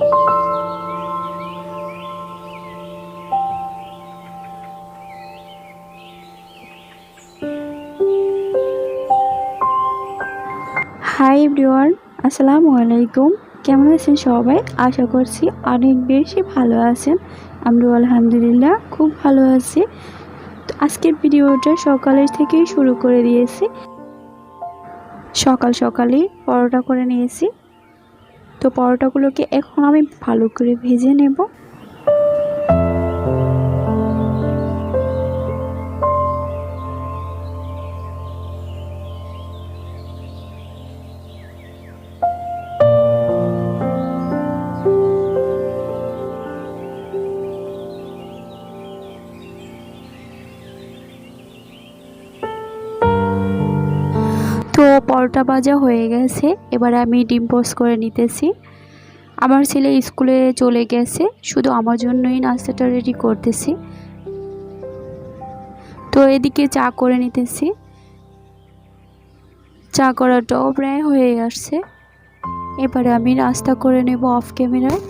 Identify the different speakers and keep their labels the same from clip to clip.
Speaker 1: Hi everyone আসসালামু আলাইকুম। কেমন আছেন সবাই? আশা করছি অনেক বেশি ভালো আছেন। আমরা আলহামদুলিল্লাহ খুব ভালো আছি। তো আজকের ভিডিওটা সকালের থেকেই শুরু করে দিয়েছি। সকাল সকালে পরোটা করে নিয়েছি। তো পরোটাগুলোকে এখন আমি ভালো করে ভেজে নেব। পরোটা ভাজা হয়ে গেছে, এবার আমি ডিম পোস্ট করে নিতেছি। আমার ছেলে স্কুলে চলে গেছে, শুধু আমার জন্যই নাস্তাটা রেডি করতেছি। তো এদিকে চা করে নিতেছি। চা করাটাও প্রায় হয়ে আসছে। এবারে আমি নাস্তা করে নেব অফ ক্যামেরায়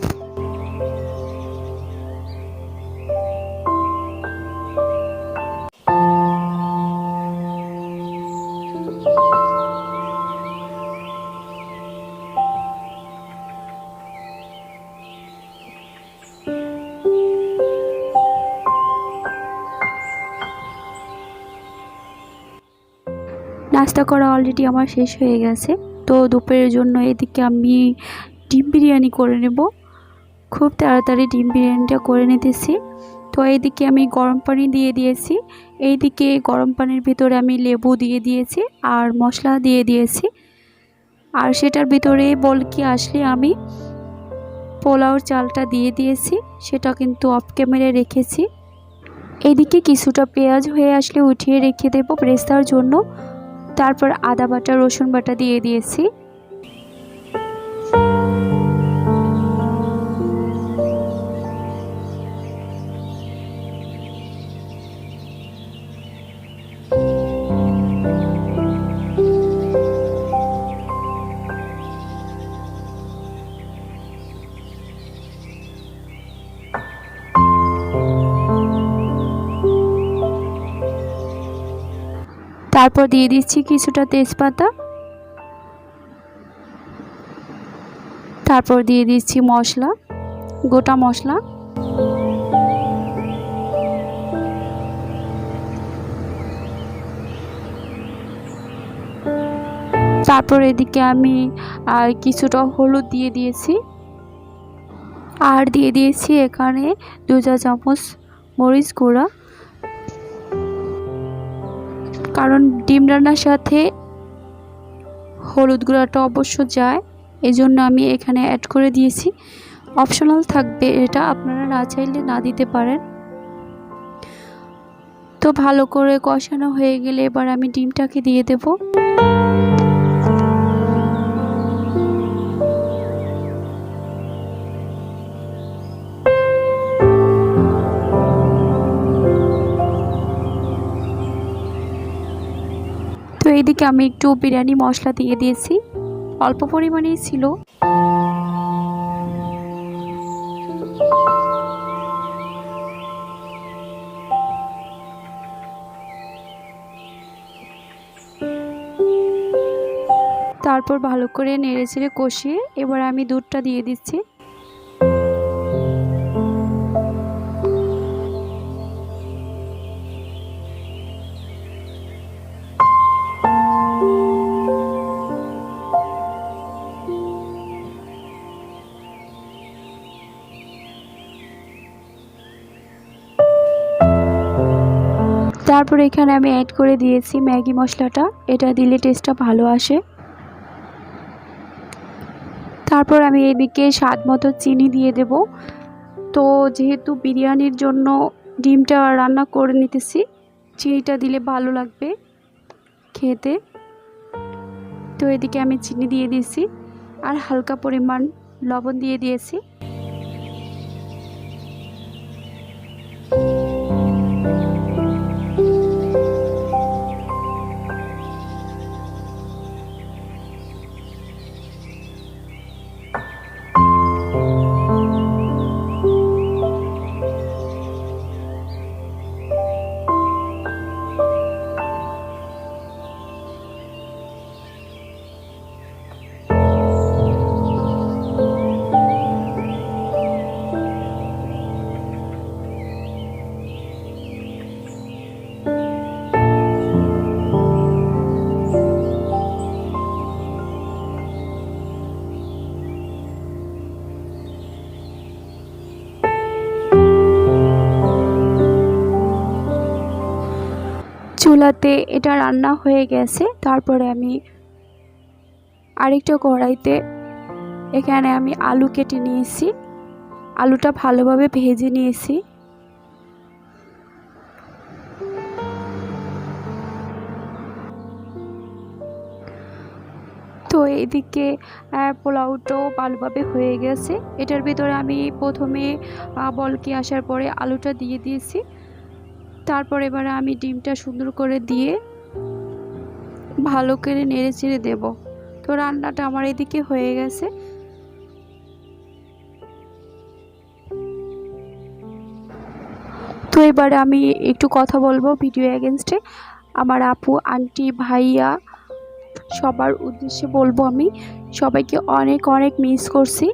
Speaker 1: নাস্তা করা অলরেডি আমার শেষ হয়ে গেছে। তো দুপুরের জন্য এদিকে আমি ডিম বিরিয়ানি করে নেব। খুব তাড়াতাড়ি ডিম বিরিয়ানিটা করে নিতেছি। তো এইদিকে আমি গরম পানি দিয়ে দিয়েছি। এইদিকে গরম পানির ভিতরে আমি লেবু দিয়ে দিয়েছি আর মশলা দিয়ে দিয়েছি। আর সেটার ভিতরে বলকি আসলে আমি পোলাওর চালটা দিয়ে দিয়েছি, সেটা কিন্তু অফ ক্যামেরায় রেখেছি। এদিকে কিছুটা পেঁয়াজ হয়ে আসলে উঠিয়ে রেখে দেবো ব্রেস্তার জন্য। তারপর আদা বাটা রসুন বাটা দিয়ে দিয়েছি। তারপর দিয়ে দিচ্ছি কিছুটা তেজপাতা। তারপর দিয়ে দিচ্ছি মশলা, গোটা মশলা। তারপর এদিকে আমি কিছুটা হলুদ দিয়ে দিয়েছি। আর দিয়ে দিয়েছি এখানে দু চা চামচ মরিচ গুঁড়া। কারণ ডিম রান্নার সাথে হলুদ গুঁড়াটা অবশ্য যায় এই জন্য আমি এখানে অ্যাড করে দিয়েছি। অপশনাল থাকবে এটা, আপনারা না চাইলে না দিতে পারেন। তো ভালো করে কষানো হয়ে গেলে এবার আমি ডিমটাকে দিয়ে দেব। এইদিকে আমি একটু বিরিয়ানি মশলা দিয়ে দিয়েছি। অল্প পরিমাণেই ছিল। তারপর ভালো করে নেড়ে চেড়ে কষিয়ে এবার আমি দুধটা দিয়ে দিচ্ছি। তারপর এখানে আমি অ্যাড করে দিয়েছি ম্যাগি মশলাটা। এটা দিলে টেস্টটা ভালো আসে। তারপর আমি এদিকে স্বাদ মতো চিনি দিয়ে দেব। তো যেহেতু বিরিয়ানির জন্য ডিমটা রান্না করে নিতেছি, চিনিটা দিলে ভালো লাগবে খেতে। তো এদিকে আমি চিনি দিয়ে দিয়েছি আর হালকা পরিমাণ লবণ দিয়ে দিয়েছি। চুলাতে এটা রান্না হয়ে গেছে। তারপরে আমি আরেকটা কড়াইতে এখানে আমি আলু কেটে নিয়েছি। আলুটা ভালোভাবে ভেজে নিয়েছি। তো এদিকে পোলাওটাও ভালোভাবে হয়ে গেছে। এটার ভিতরে আমি প্রথমে বলকি আসার পরে আলুটা দিয়ে দিয়েছি। তারপর এবারে আমি ডিমটা সুন্দর করে দিয়ে ভালো করে নেড়ে চেড়ে দেবো। তো রান্নাটা আমার এদিকে হয়ে গেছে। তো এবারে আমি একটু কথা বলব ভিডিও এগেনস্টে আমার আপু, আন্টি, ভাইয়া, সবার উদ্দেশ্যে বলব আমি, সবাইকে অনেক অনেক মিস করছি।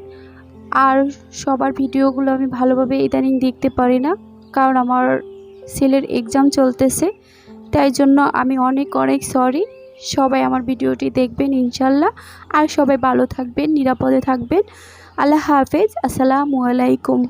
Speaker 1: আর সবার ভিডিওগুলো আমি ভালোভাবে ইদানিং দেখতে পারি না, কারণ আমার ছেলের এক্সাম চলতেছে, তাই জন্য আমি অনেক অনেক সরি সবাই আমার ভিডিওটি দেখবেন ইনশাল্লাহ। আর সবাই ভালো থাকবেন, নিরাপদে থাকবেন। আল্লাহ হাফেজ। আসসালামু আলাইকুম।